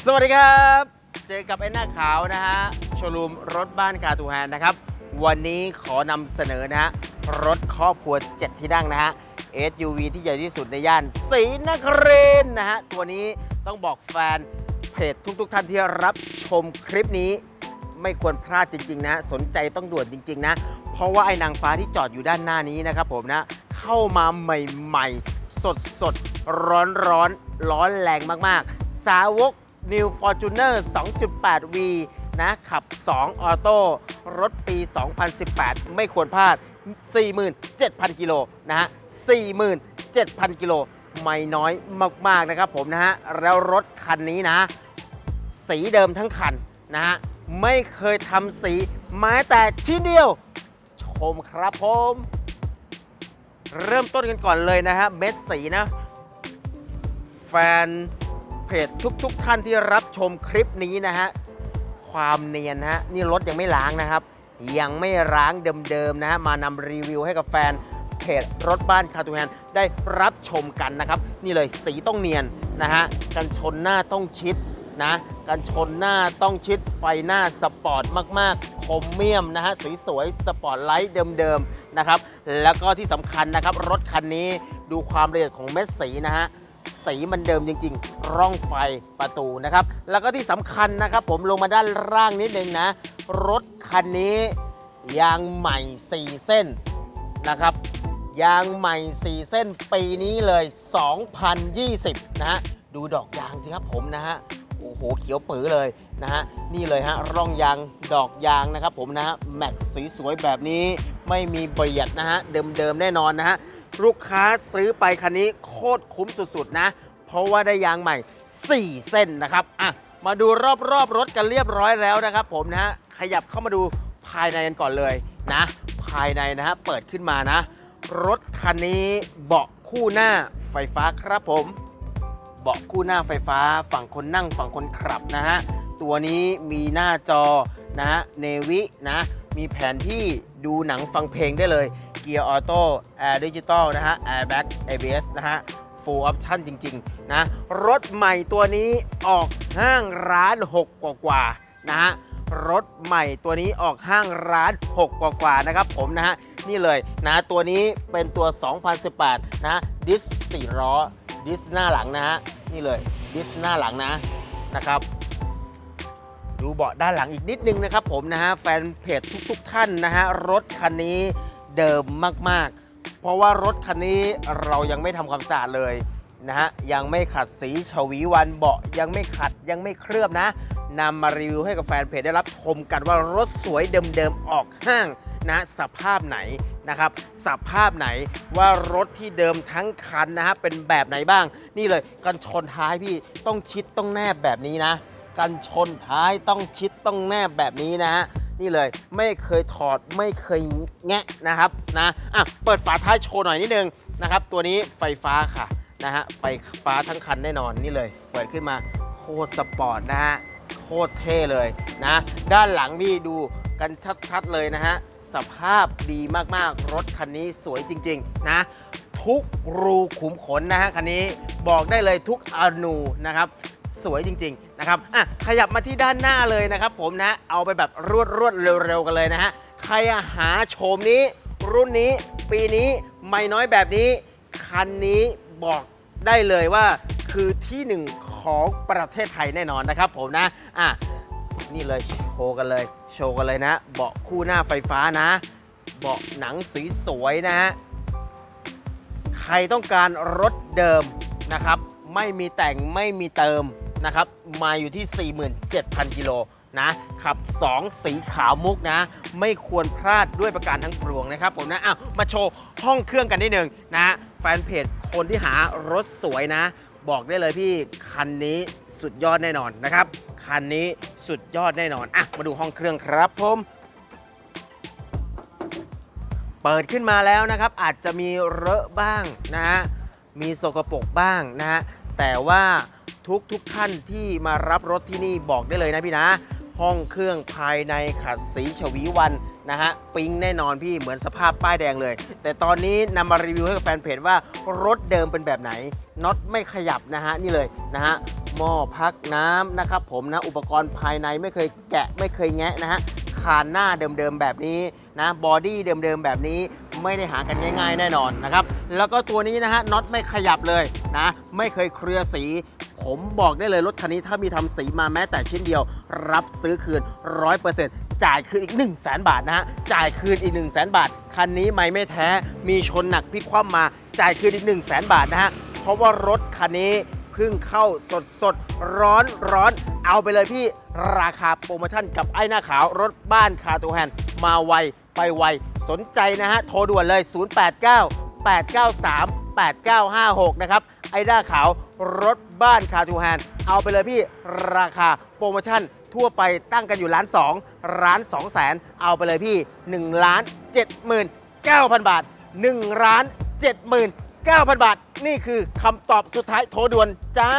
สวัสดีครับ เจอกับไอ้หน้าขาวนะฮะโชว์รูมรถบ้านคาตูแฮนนะครับ วันนี้ขอนำเสนอนะฮะ รถครอบครัว 7 ที่นั่งนะฮะ SUV ที่ใหญ่ที่สุดในย่านศรีนครินทร์นะฮะ ตัวนี้ต้องบอกแฟนเพจทุกๆท่านที่รับชมคลิปนี้ ไม่ควรพลาดจริงๆนะ สนใจต้องด่วนจริง ๆ นะ เพราะว่าไอ้นางฟ้าที่จอดอยู่ด้านหน้านี้นะครับผมนะ เข้ามาใหม่ๆ สดสดร้อนร้อนๆ ร้อนแรงมากๆ สาวก New Fortuner 2.8V นะ ขับ 2 ออโต้ รถปี 2018 ไม่ควรพลาด 47,000 กิโลนะฮะ 47,000 กิโล ไม่น้อยมาก ๆ นะครับผมนะฮะ แล้วรถคันนี้นะ สีเดิมทั้งคันนะฮะ ไม่เคยทำสีแม้แต่ชิ้นเดียว ชมครับผม เริ่มต้นกันก่อนเลยนะฮะ เม็ดสีนะ แฟน เพจทุกๆทท่านที่รับชมคลิปนี้นะฮะ ความเนียนนะฮะ นี่รถยังไม่ล้างนะครับ ยังไม่ล้างเดิมๆนะฮะ มานำรีวิวให้กับแฟนเพจรถบ้านคาตูแฮนได้รับชมกันนะครับ นี่เลยสีต้องเนียนนะฮะ กันชนหน้าต้องชิดนะกันชนหน้าต้องชิดไฟหน้าสปอร์ตมากๆ คมเมียมนะฮะสวยๆสปอร์ตไลท์เดิมๆนะครับ แล้วก็ที่สำคัญนะครับ รถคันนี้ดูความละเอียดของเม็ดสีนะฮะ สีมันเดิมจริง ๆ ร่องไฟประตูนะครับ แล้วก็ที่สำคัญนะครับผมลงมาด้านล่างนิดนึงนะ รถคันนี้ยางใหม่ 4 เส้นนะครับยางใหม่ 4 เส้นปีนี้เลย 2020 นะฮะ ดูดอกยางสิครับผมนะฮะ โอ้โห เขียวปื้อเลยนะฮะ นี่เลยฮะ ร่องยางดอกยางนะครับผมนะฮะ แม็กสีสวยๆแบบนี้ไม่มีเบียดนะฮะ เดิมๆแน่นอนนะฮะ ลูกค้าซื้อไปคันนี้โคตรคุ้มสุดๆนะ เพราะว่าได้ยางใหม่ 4 เส้นนะครับอะมาดูรอบๆรรถกันเรียบร้อยแล้วนะครับ ผมนะฮะขยับเข้ามาดูภายในกันก่อนเลยนะ ภายในนะฮะเปิดขึ้นมานะ รถคันนี้เบาะคู่หน้าไฟฟ้าครับผม เบาะคู่หน้าไฟฟ้าฝั่งคนนั่งฝั่งคนขับนะฮะตัวนี้มีหน้าจอนะฮะเนวินะ มีแผนที่ดูหนังฟังเพลงได้เลย เกียร์ออโต้แอร์ดิจิตอลนะฮะแอร์แบ็ก ABS นะฮะ full option จริง ๆ นะ รถใหม่ตัวนี้ออกห้างร้าน6กว่าๆนะฮะรถใหม่ตัวนี้ออกห้างร้าน 6 กว่าๆนะครับผมนะฮะนี่เลยนะตัวนี้เป็นตัว 2018 นะดิส4ล้อดิสหน้าหลังนะฮะนี่เลยดิสหน้าหลังนะนะครับ ดูเบาะด้านหลังอีกนิดนึงนะครับผมนะฮะแฟนเพจทุกๆทท่านนะฮะรถคันนี้ เดิมมากๆ เพราะว่ารถคันนี้เรายังไม่ทำความสะอาดเลยนะฮะยังไม่ขัดสีฉวีวันเบาะยังไม่ขัดยังไม่เคลือบนะนำมารีวิวให้กับแฟนเพจได้รับชมกันว่ารถสวยเดิมๆออกห้างนะสภาพไหนนะครับสภาพไหนว่ารถที่เดิมทั้งคันนะฮะเป็นแบบไหนบ้าง นี่เลยกันชนท้ายพี่ต้องชิดต้องแนบแบบนี้นะ กันชนท้ายต้องชิดต้องแนบแบบนี้นะฮะ นี่เลยไม่เคยถอดไม่เคยแงะนะครับนะอะเปิดฝาท้ายโชว์หน่อยนิดนึงนะครับ ตัวนี้ไฟฟ้าค่ะนะฮะไฟฟ้าทั้งคันแน่นอนนี่เลย เปิดขึ้นมาโคตรสปอร์ตนะฮะโคตรเท่เลยนะ ด้านหลังพี่ดูกันชัดๆเลยนะฮะสภาพดีมากๆ รถคันนี้สวยจริงๆนะทุกรูขุมขนนะฮะคันนี้บอกได้เลยทุกอนูนะครับ สวยจริงๆนะครับอะขยับมาที่ด้านหน้าเลยนะครับผมนะเอาไปแบบรวดรวดๆเร็วๆกันเลยนะฮะใครหาโฉมนี้รุ่นนี้ปีนี้ไม่น้อยแบบนี้ คันนี้บอกได้เลยว่าคือที่หนึ่งของประเทศไทยแน่นอนนะครับผมนะอะนี่เลยโชว์กันเลย โชว์กันเลยนะ เบาะคู่หน้าไฟฟ้านะ เบาะหนังสีสวยๆนะฮะใครต้องการรถเดิมนะครับ ไม่มีแต่งไม่มีเติม นะครับ มาอยู่ที่ 47,000 กิโลนะ ขับ 2 สีขาวมุกนะ ไม่ควรพลาดด้วยประการทั้งปวงนะครับผมนะอ้าวมาโชว์ห้องเครื่องกันนิดหนึ่งนะแฟนเพจคนที่หารถสวยนะ บอกได้เลยพี่คันนี้สุดยอดแน่นอนนะครับ คันนี้สุดยอดแน่นอนอะมาดูห้องเครื่องครับผมเปิดขึ้นมาแล้วนะครับ อาจจะมีเลอะบ้างนะฮะมีสกปรกบ้างนะฮะแต่ว่า ทุกทุกท่านที่มารับรถที่นี่บอกได้เลยนะพี่นะ ห้องเครื่องภายในขัดสีฉวีวันนะฮะปิ๊งแน่นอนพี่เหมือนสภาพป้ายแดงเลย แต่ตอนนี้นำมารีวิวให้กับแฟนเพจว่ารถเดิมเป็นแบบไหนน็อตไม่ขยับนะฮะนี่เลยนะฮะหม้อพักน้ำนะครับผมนะอุปกรณ์ภายในไม่เคยแกะไม่เคยแงะนะฮะคานหน้าเดิมๆแบบนี้นะบอดี้เดิมๆแบบนี้ไม่ได้หากันง่ายๆแน่นอนนะครับ แล้วก็ตัวนี้นะฮะน็อตไม่ขยับเลยนะ ไม่เคยเคลือสี ผมบอกได้เลยรถคันนี้ถ้ามีทำสีมาแม้แต่ชิ้นเดียว รับซื้อคืน 100%จ่ายคืนอีก 1 0 0 0 0แบาทนะฮะ จ่ายคืนอีก 1 0 0 0 0แบาท คันนี้ไม่ไม่แท้ มีชนหนักพลิกคว่ำมา จ่ายคืนอีก 1 0 0 0 0แบาทนะฮะ เพราะว่ารถคันนี้เพิ่งเข้าสดสดร้อนร้อนเอาไปเลยพี่ราคาโปรโมชั่นกับไอ้หน้าขาวรถบ้านคาตูแฮนมาไวไปไว สนใจนะฮะ โทรด่วนเลย 089 893 8956 นะครับ ไอด้าขาวรถบ้านคาทูแฮนเอาไปเลยพี่ราคาโปรโมชั่นทั่วไปตั้งกันอยู่ล้าน2ร้าน2แสนเอาไปเลยพี่1ล้าน79,000 บาท1ล้าน79,000 บาท นี่คือคำตอบสุดท้ายโทรด่วนจ้า